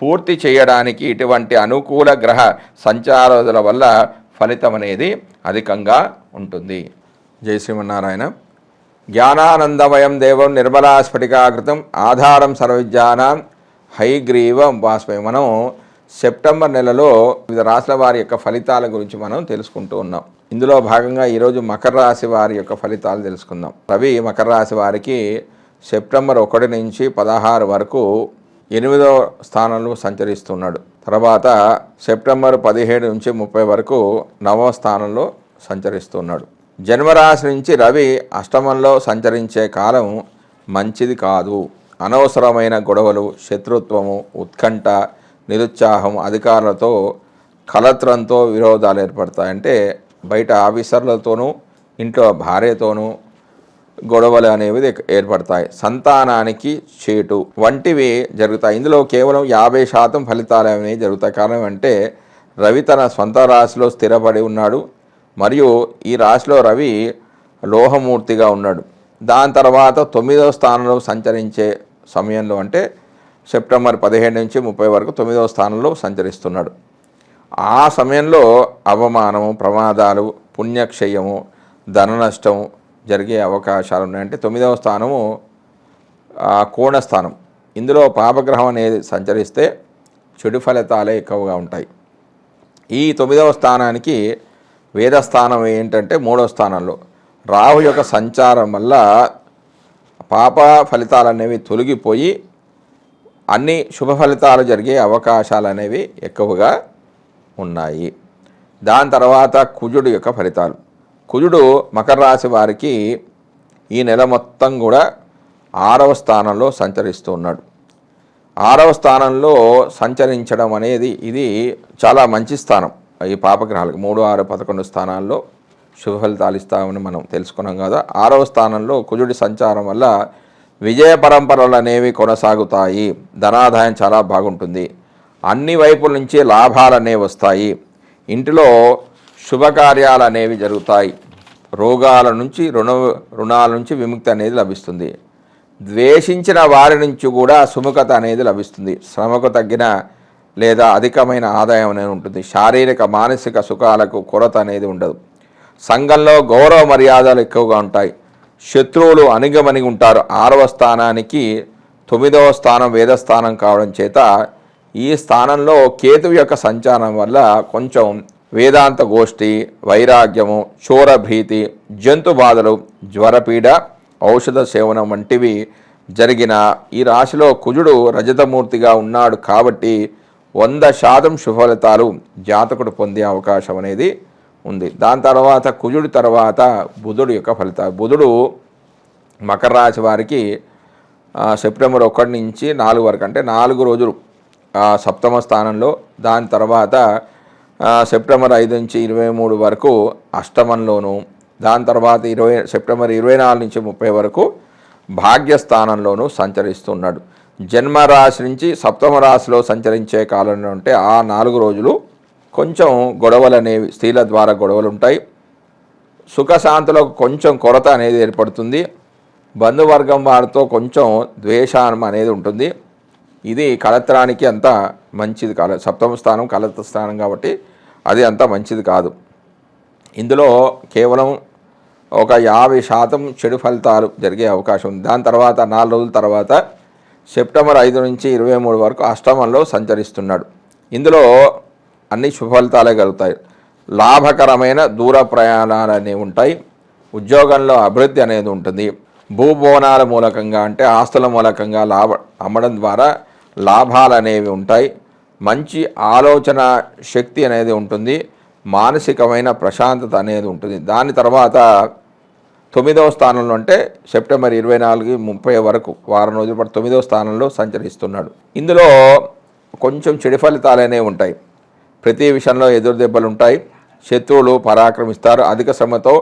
పూర్తి చేయడానికి ఇటువంటి అనుకూల గ్రహ సంచారాల వల్ల ఫలితం అనేది అధికంగా ఉంటుంది. జై శ్రీమన్నారాయణ. జ్ఞానానందమయం దేవం నిర్మలా స్ఫటికాకృతం ఆధారం సర్వవిద్యానాం హైగ్రీవం వాస్పయం మనం సెప్టెంబర్ నెలలో వివిధ రాశుల వారి యొక్క ఫలితాల గురించి మనం తెలుసుకుంటూ ఉన్నాం. ఇందులో భాగంగా ఈరోజు మకర రాశి వారి యొక్క ఫలితాలు తెలుసుకుందాం. రవి మకర రాశి వారికి సెప్టెంబర్ ఒకటి నుంచి పదహారు వరకు ఎనిమిదవ స్థానంలో సంచరిస్తున్నాడు. తర్వాత సెప్టెంబర్ పదిహేడు నుంచి ముప్పై వరకు నవమ స్థానంలో సంచరిస్తున్నాడు. జన్మరాశి నుంచి రవి అష్టమంలో సంచరించే కాలం మంచిది కాదు. అనవసరమైన గొడవలు శత్రుత్వము ఉత్కంఠ నిరుత్సాహం అధికారులతో కలత్రంతో విరోధాలు ఏర్పడతాయి అంటే బయట ఆఫీసర్లతోనూ ఇంట్లో భార్యతోనూ గొడవలు అనేవి ఏర్పడతాయి. సంతానానికి చేటు. వంటివి జరుగుతాయి. ఇందులో కేవలం యాభై శాతం ఫలితాలు అనేవి జరుగుతాయి. కారణం అంటే రవి తన సొంత రాశిలో స్థిరపడి ఉన్నాడు. మరియు ఈ రాశిలో రవి లోహమూర్తిగా ఉన్నాడు. దాని తర్వాత తొమ్మిదవ స్థానంలో సంచరించే సమయంలో అంటే సెప్టెంబర్ పదిహేడు నుంచి ముప్పై వరకు తొమ్మిదవ స్థానంలో సంచరిస్తున్నాడు. ఆ సమయంలో అవమానము ప్రమాదాలు పుణ్యక్షయము ధన నష్టము జరిగే అవకాశాలు ఉన్నాయంటే తొమ్మిదవ స్థానము కోణస్థానం. ఇందులో పాపగ్రహం అనేది సంచరిస్తే చెడు ఫలితాలే ఎక్కువగా ఉంటాయి. ఈ తొమ్మిదవ స్థానానికి వేదస్థానం ఏంటంటే మూడవ స్థానంలో. రాహు యొక్క సంచారం వల్ల పాప ఫలితాలు అనేవి తొలగిపోయి అన్ని శుభ ఫలితాలు జరిగే అవకాశాలు అనేవి ఎక్కువగా ఉన్నాయి. దాని తర్వాత కుజుడు యొక్క ఫలితాలు. కుజుడు మకర రాశి వారికి ఈ నెల మొత్తం కూడా ఆరవ స్థానంలో సంచరిస్తూ ఉన్నాడు. ఆరవ స్థానంలో సంచరించడం అనేది ఇది చాలా మంచి స్థానం. ఈ పాపగ్రహాలకు మూడు ఆరు పదకొండు స్థానాల్లో శుభ ఫలితాలు ఇస్తామని మనం తెలుసుకున్నాం కదా. ఆరవ స్థానంలో కుజుడి సంచారం వల్ల విజయ పరంపరలు అనేవి కొనసాగుతాయి. ధనాదాయం చాలా బాగుంటుంది. అన్ని వైపుల నుంచి లాభాలు అనేవి వస్తాయి. ఇంటిలో శుభకార్యాలు అనేవి జరుగుతాయి. రోగాల నుంచి రుణ రుణాల నుంచి విముక్తి అనేది లభిస్తుంది. ద్వేషించిన వారి నుంచి కూడా సుముఖత అనేది లభిస్తుంది. శ్రమకు తగ్గిన లేదా అధికమైన ఆదాయం అనేది ఉంటుంది. శారీరక మానసిక సుఖాలకు కొరత అనేది ఉండదు. సంఘంలో గౌరవ మర్యాదలు ఎక్కువగా ఉంటాయి. శత్రువులు అణిగమణిగి ఉంటారు. ఆరవ స్థానానికి తొమ్మిదవ స్థానం వేదస్థానం కావడం చేత ఈ స్థానంలో కేతు యొక్క సంచారం వల్ల కొంచెం వేదాంత గోష్ఠి వైరాగ్యము చోరభీతి జంతు బాధలు జ్వరపీడ ఔషధ సేవనం వంటివి జరిగిన ఈ రాశిలో కుజుడు రజతమూర్తిగా ఉన్నాడు కాబట్టి వంద శాతం శుభఫలితాలు జాతకుడు పొందే అవకాశం అనేది ఉంది. దాని తర్వాత కుజుడి తర్వాత బుధుడు యొక్క ఫలితాలు. బుధుడు మకర రాశి వారికి సెప్టెంబర్ ఒకటి నుంచి నాలుగు వరకు అంటే నాలుగు రోజులు సప్తమ స్థానంలో దాని తర్వాత సెప్టెంబర్ ఐదు నుంచి ఇరవై మూడు వరకు అష్టమంలోను దాని తర్వాత ఇరవై సెప్టెంబర్ ఇరవై నాలుగు నుంచి ముప్పై వరకు భాగ్యస్థానంలోనూ సంచరిస్తున్నాడు. జన్మ రాశి నుంచి సప్తమ రాశిలో సంచరించే కాలంలో ఉంటే ఆ నాలుగు రోజులు కొంచెం గొడవలు అనేవి స్త్రీల ద్వారా గొడవలు ఉంటాయి సుఖశాంతులకు కొంచెం కొరత అనేది ఏర్పడుతుంది. బంధువర్గం వారితో కొంచెం ద్వేషానం అనేది ఉంటుంది. ఇది కలత్రానికి అంత మంచిది కాదు. సప్తమ స్థానం కలత్ర స్థానం కాబట్టి అది అంత మంచిది కాదు. ఇందులో కేవలం ఒక యాభై శాతం చెడు ఫలితాలు జరిగే అవకాశం ఉంది. దాని తర్వాత నాలుగు రోజుల తర్వాత సెప్టెంబర్ ఐదు నుంచి ఇరవై మూడు వరకు అష్టమంలో సంచరిస్తున్నాడు. ఇందులో అన్ని సుఫలితాలే కలుగుతాయి. లాభకరమైన దూర ప్రయాణాలు అనేవి ఉంటాయి. ఉద్యోగంలో అభివృద్ధి అనేది ఉంటుంది. భూభవనాల మూలకంగా అంటే ఆస్తుల మూలకంగా లాభ అమ్మడం ద్వారా లాభాలు అనేవి ఉంటాయి. మంచి ఆలోచన శక్తి అనేది ఉంటుంది మానసికమైన ప్రశాంతత అనేది ఉంటుంది. దాని తర్వాత తొమ్మిదవ స్థానంలో అంటే సెప్టెంబర్ ఇరవై నాలుగు ముప్పై వరకు వారం రోజుల పాటు తొమ్మిదవ స్థానంలో సంచరిస్తున్నాడు. ఇందులో కొంచెం చెడు ఫలితాలు అనేవి ఉంటాయి. ప్రతి విషయంలో ఎదురు దెబ్బలు ఉంటాయి. శత్రువులు పరాక్రమిస్తారు. అధిక శ్రమతో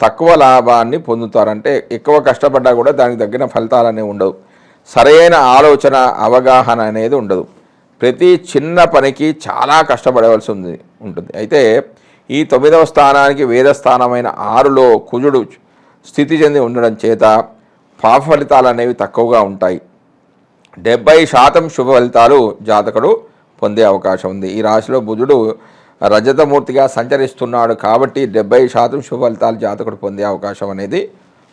తక్కువ లాభాన్ని పొందుతారంటే ఎక్కువ కష్టపడ్డా కూడా దానికి తగ్గిన ఫలితాలు అనేవి ఉండవు. సరైన ఆలోచన అవగాహన అనేది ఉండదు. ప్రతి చిన్న పనికి చాలా కష్టపడవలసి ఉంది ఉంటుంది. అయితే ఈ తొమ్మిదవ స్థానానికి వేదస్థానమైన ఆరులో కుజుడు స్థితి చెంది ఉండడం చేత పాప ఫలితాలు అనేవి తక్కువగా ఉంటాయి. డెబ్బై శాతం శుభ ఫలితాలు జాతకుడు పొందే అవకాశం ఉంది. ఈ రాశిలో బుధుడు రజతమూర్తిగా సంచరిస్తున్నాడు కాబట్టి డెబ్బై శాతం శుభ ఫలితాలు జాతకుడు పొందే అవకాశం అనేది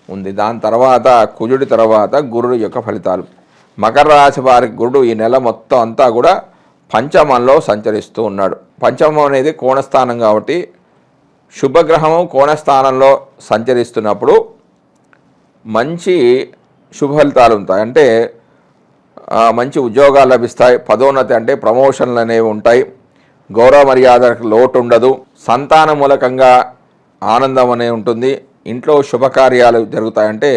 ఉంది. దాని తర్వాత కుజుడి తర్వాత గురుడు యొక్క ఫలితాలు. మకర రాశి వారికి గురుడు ఈ నెల మొత్తం అంతా కూడా పంచమంలో సంచరిస్తూ ఉన్నాడు. పంచమం అనేది కోణస్థానం కాబట్టి శుభగ్రహము కోణస్థానంలో సంచరిస్తున్నప్పుడు మంచి శుభ ఫలితాలు ఉంటాయి. అంటే మంచి ఉద్యోగాలు లభిస్తాయి. పదోన్నతి అంటే ప్రమోషన్లు అనేవి ఉంటాయి. గౌరవ మర్యాదలకు లోటు ఉండదు. సంతాన మూలకంగా ఆనందం అనేది ఉంటుంది. ఇంట్లో శుభకార్యాలు జరుగుతాయంటే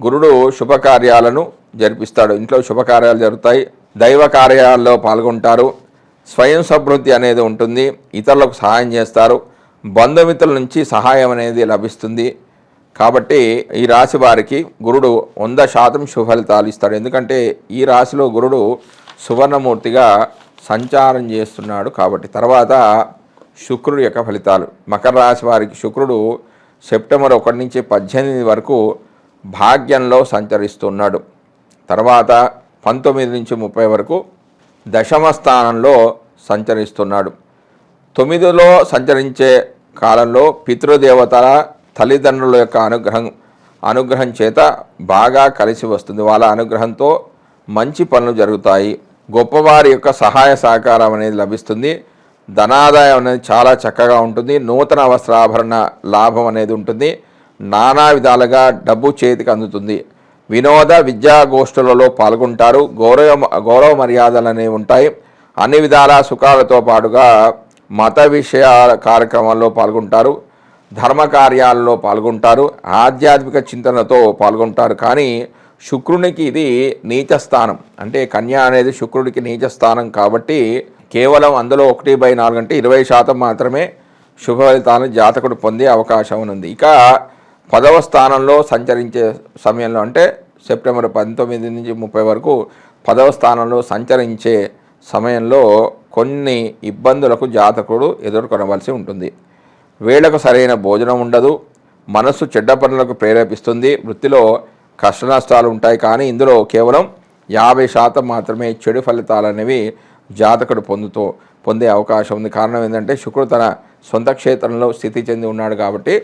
గురుడు శుభకార్యాలను జరిపిస్తాడు. ఇంట్లో శుభకార్యాలు జరుగుతాయి. దైవ కార్యాల్లో పాల్గొంటారు. స్వయం సమృద్ధి అనేది ఉంటుంది. ఇతరులకు సహాయం చేస్తారు. బంధుమిత్రుల నుంచి సహాయం అనేది లభిస్తుంది. కాబట్టి ఈ రాశి వారికి గురుడు వంద శాతం శుభలితాలు ఇస్తాడు. ఎందుకంటే ఈ రాశిలో గురుడు సువర్ణమూర్తిగా సంచారం చేస్తున్నాడు కాబట్టి. తర్వాత శుక్రుడు యొక్క ఫలితాలు. మకర రాశి వారికి శుక్రుడు సెప్టెంబర్ ఒకటి నుంచి పద్దెనిమిది వరకు భాగ్యంలో సంచరిస్తున్నాడు. తర్వాత పంతొమ్మిది నుంచి ముప్పై వరకు దశమ స్థానంలో సంచరిస్తున్నాడు. తొమ్మిదిలో సంచరించే కాలంలో పితృదేవతల తల్లిదండ్రుల యొక్క అనుగ్రహం అనుగ్రహం చేత బాగా కలిసి వస్తుంది. వాళ్ళ అనుగ్రహంతో మంచి పనులు జరుగుతాయి. గొప్పవారి యొక్క సహాయ సహకారం అనేది లభిస్తుంది. ధనాదాయం అనేది చాలా చక్కగా ఉంటుంది. నూతన వస్త్రాభరణ లాభం అనేది ఉంటుంది. నానా విధాలుగా డబ్బు చేతికి అందుతుంది. వినోద విద్యాగోష్ఠులలో పాల్గొంటారు. గౌరవ గౌరవ మర్యాదలు అనేవి ఉంటాయి. అన్ని విధాల సుఖాలతో పాటుగా మత విషయ కార్యక్రమాల్లో పాల్గొంటారు. ధర్మ కార్యాలలో పాల్గొంటారు. ఆధ్యాత్మిక చింతనతో పాల్గొంటారు. కానీ శుక్రునికి ఇది నీచస్థానం. అంటే కన్యా అనేది శుక్రుడికి నీచస్థానం కాబట్టి కేవలం అందులో ఒకటి బై నాలుగు అంటే ఇరవై శాతం మాత్రమే శుభ ఫలితాలను జాతకుడు పొందే అవకాశం ఉంది. ఇక పదవ స్థానంలో సంచరించే సమయంలో అంటే సెప్టెంబర్ పంతొమ్మిది నుంచి ముప్పై వరకు పదవ స్థానంలో సంచరించే సమయంలో కొన్ని ఇబ్బందులకు జాతకుడు ఎదుర్కొనవలసి ఉంటుంది. వేళకు సరైన భోజనం ఉండదు మనస్సు చెడ్డ పనులకు ప్రేరేపిస్తుంది వృత్తిలో కష్ట నష్టాలు ఉంటాయి కానీ ఇందులో కేవలం యాభై శాతం మాత్రమే చెడు ఫలితాలు అనేవి జాతకుడు పొందుతూ పొందే అవకాశం ఉంది. కారణం ఏంటంటే శుక్రుడు తన సొంత క్షేత్రంలో స్థితి చెంది ఉన్నాడు కాబట్టి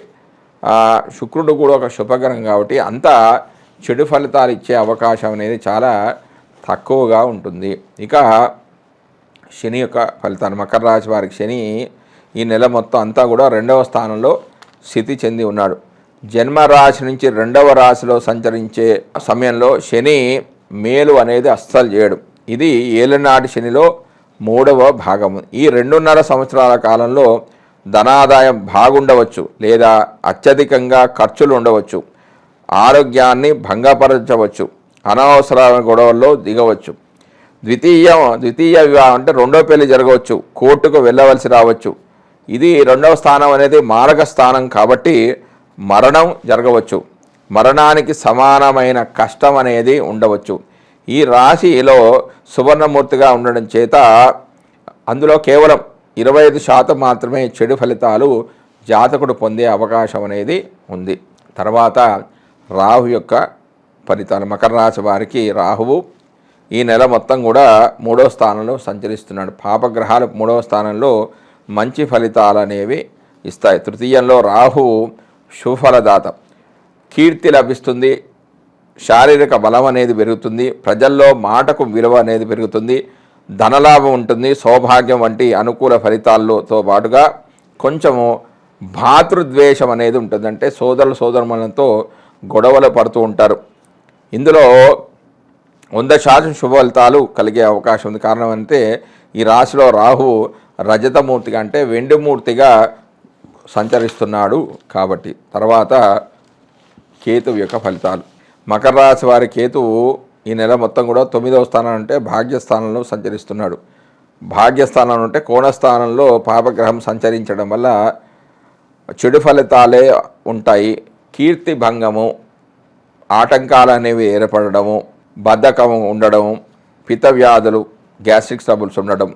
శుక్రుడు కూడా ఒక శుభగ్రహం కాబట్టి అంత చెడు ఫలితాలు ఇచ్చే అవకాశం అనేది చాలా తక్కువగా ఉంటుంది. ఇక శని యొక్క ఫలితాలు మకర రాశి వారికి శని ఈ నెల మొత్తం అంతా కూడా రెండవ స్థానంలో స్థితి చెంది ఉన్నాడు. జన్మ రాశి నుంచి రెండవ రాశిలో సంచరించే సమయంలో శని మేలు అనేది అస్సలు చేయడు. ఇది ఏలనాటి శనిలో మూడవ భాగము. ఈ రెండున్నర సంవత్సరాల కాలంలో ధనాదాయం బాగుండవచ్చు లేదా అత్యధికంగా ఖర్చులు ఉండవచ్చు. ఆరోగ్యాన్ని భంగపరచవచ్చు. అనవసరమైన గొడవల్లో దిగవచ్చు. ద్వితీయ ద్వితీయ వివాహం అంటే రెండో పెళ్ళి జరగవచ్చు. కోర్టుకు వెళ్ళవలసి రావచ్చు. ఇది రెండవ స్థానం అనేది మారక స్థానం కాబట్టి మరణం జరగవచ్చు. మరణానికి సమానమైన కష్టం అనేది ఉండవచ్చు. ఈ రాశిలో సువర్ణమూర్తిగా ఉండడం చేత అందులో కేవలం ఇరవై ఐదు శాతం మాత్రమే చెడు ఫలితాలు జాతకుడు పొందే అవకాశం అనేది ఉంది. తర్వాత రాహు యొక్క ఫలితాలు. మకర రాశి వారికి రాహువు ఈ నెల మొత్తం కూడా మూడో స్థానంలో సంచరిస్తున్నాడు. పాపగ్రహాలు మూడవ స్థానంలో మంచి ఫలితాలు అనేవి ఇస్తాయి. తృతీయంలో రాహు శుభఫలదాత కీర్తి లభిస్తుంది. శారీరక బలం అనేది పెరుగుతుంది. ప్రజల్లో మాటకు విలువ అనేది పెరుగుతుంది. ధనలాభం ఉంటుంది సౌభాగ్యం వంటి అనుకూల ఫలితాలతో పాటుగా కొంచెము భాతృద్వేషం అనేది ఉంటుంది. అంటే సోదరుల సోదరులతో గొడవలు పడుతూ ఉంటారు. ఇందులో వంద శాతం శుభ ఫలితాలు కలిగే అవకాశం ఉంది. కారణం అంటే ఈ రాశిలో రాహు రజతమూర్తిగా అంటే వెండిమూర్తిగా సంచరిస్తున్నాడు కాబట్టి. తర్వాత కేతువు యొక్క ఫలితాలు. మకర రాశి వారి కేతువు ఈ నెల మొత్తం కూడా తొమ్మిదవ స్థానం అంటే భాగ్యస్థానంలో సంచరిస్తున్నాడు. భాగ్యస్థానం అంటే కోణస్థానంలో పాపగ్రహం సంచరించడం వల్ల చెడు ఫలితాలే ఉంటాయి. కీర్తి భంగము ఆటంకాలు అనేవి ఏర్పడడము బద్ధకము ఉండడం పిత వ్యాధులు గ్యాస్ట్రిక్ ట్రబుల్స్ ఉండడం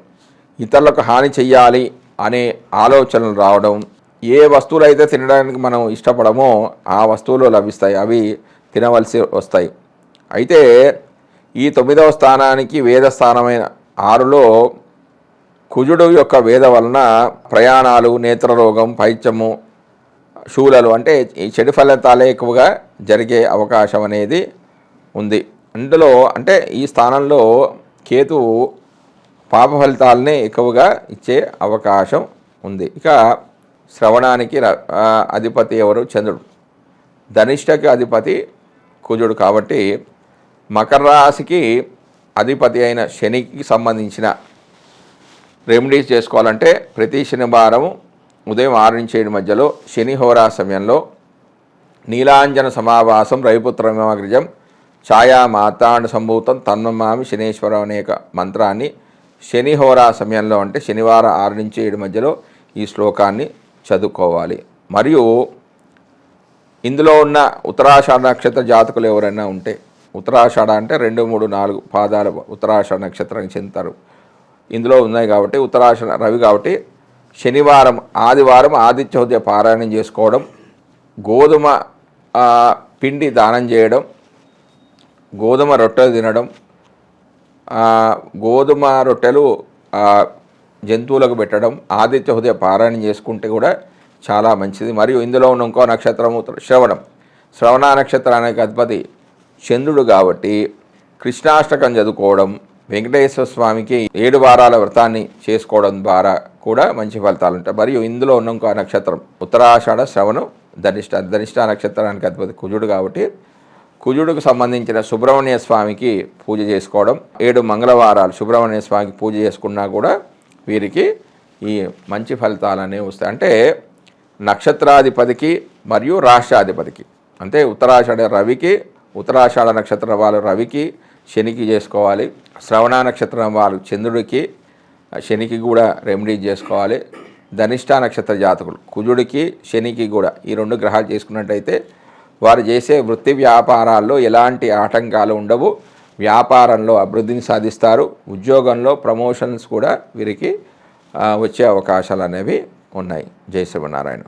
ఇతరులకు హాని చెయ్యాలి అనే ఆలోచనలు రావడం ఏ వస్తువులు అయితే తినడానికి మనం ఇష్టపడమో ఆ వస్తువులు లభిస్తాయి అవి తినవలసి వస్తాయి. అయితే ఈ తొమ్మిదవ స్థానానికి వేద స్థానమైన ఆరులో కుజుడు యొక్క వేద వలన ప్రయాణాలు నేత్రరోగం పైత్యము శూలలు అంటే ఈ చెడు ఫలితాలే ఎక్కువగా జరిగే అవకాశం అనేది ఉంది. అందులో అంటే ఈ స్థానంలో కేతు పాప ఫలితాలనే ఎక్కువగా ఇచ్చే అవకాశం ఉంది. ఇక శ్రవణానికి అధిపతి ఎవరు? చంద్రుడు. ధనిష్టకి అధిపతి కుజుడు కాబట్టి మకర రాశికి అధిపతి అయిన శనికి సంబంధించిన రెమెడీస్ చేసుకోవాలంటే ప్రతి శనివారం ఉదయం ఆరు నుంచి ఏడు మధ్యలో శని హోరా సమయంలో నీలాంజన సమావాసం రవిపుత్రమగ్రజం ఛాయా మాతాండ సంభూతం తన్మమామి శనేశ్వరం అనేక మంత్రాన్ని శని హోరా సమయంలో అంటే శనివారం ఆరు నుంచి ఏడు మధ్యలో ఈ శ్లోకాన్ని చదువుకోవాలి. మరియు ఇందులో ఉన్న ఉత్తరాషాఢ నక్షత్ర జాతకులు ఎవరైనా ఉంటే ఉత్తరాషాఢ అంటే రెండు మూడు నాలుగు పాదాల ఉత్తరాషాఢ నక్షత్రానికి చెందుతారు. ఇందులో ఉన్నాయి కాబట్టి ఉత్తరాషాఢ రవి కాబట్టి శనివారం ఆదివారం ఆదిత్యోదయ పారాయణం చేసుకోవడం గోధుమ పిండి దానం చేయడం గోధుమ రొట్టెలు తినడం గోధుమ రొట్టెలు జంతువులకు పెట్టడం ఆదిత్య హృదయ పారాయణం చేసుకుంటే కూడా చాలా మంచిది. మరియు ఇందులో ఉన్న ఇంకో నక్షత్రం శ్రవణం. శ్రవణ నక్షత్రానికి అధిపతి చంద్రుడు కాబట్టి కృష్ణాష్టకం చదువుకోవడం వెంకటేశ్వర స్వామికి ఏడు వారాల వ్రతాన్ని చేసుకోవడం ద్వారా కూడా మంచి ఫలితాలు ఉంటాయి. మరియు ఇందులో ఉన్న ఇంకో నక్షత్రం ఉత్తరాషాఢ శ్రవణం ధనిష్ట ధనిష్ట నక్షత్రానికి అధిపతి కుజుడు కాబట్టి కుజుడుకు సంబంధించిన సుబ్రహ్మణ్య స్వామికి పూజ చేసుకోవడం ఏడు మంగళవారాలు సుబ్రహ్మణ్య స్వామికి పూజ చేసుకున్నా కూడా వీరికి ఈ మంచి ఫలితాలు అనేవి వస్తాయి. అంటే నక్షత్రాధిపతికి మరియు రాష్ట్రాధిపతికి అంటే ఉత్తరాషాఢ రవికి ఉత్తరాషాఢ నక్షత్రం వాళ్ళు రవికి శనికి చేసుకోవాలి. శ్రవణ నక్షత్రం వాళ్ళు చంద్రుడికి శనికి కూడా రెమెడీ చేసుకోవాలి. ధనిష్ట నక్షత్ర జాతకులు కుజుడికి శనికి కూడా ఈ రెండు గ్రహాలు చేసుకున్నట్టయితే వారు చేసే వృత్తి వ్యాపారాల్లో ఎలాంటి ఆటంకాలు ఉండవు. వ్యాపారంలో అభివృద్ధిని సాధిస్తారు. ఉద్యోగంలో ప్రమోషన్స్ కూడా వీరికి వచ్చే అవకాశాలు అనేవి ఉన్నాయి. జై శివనారాయణ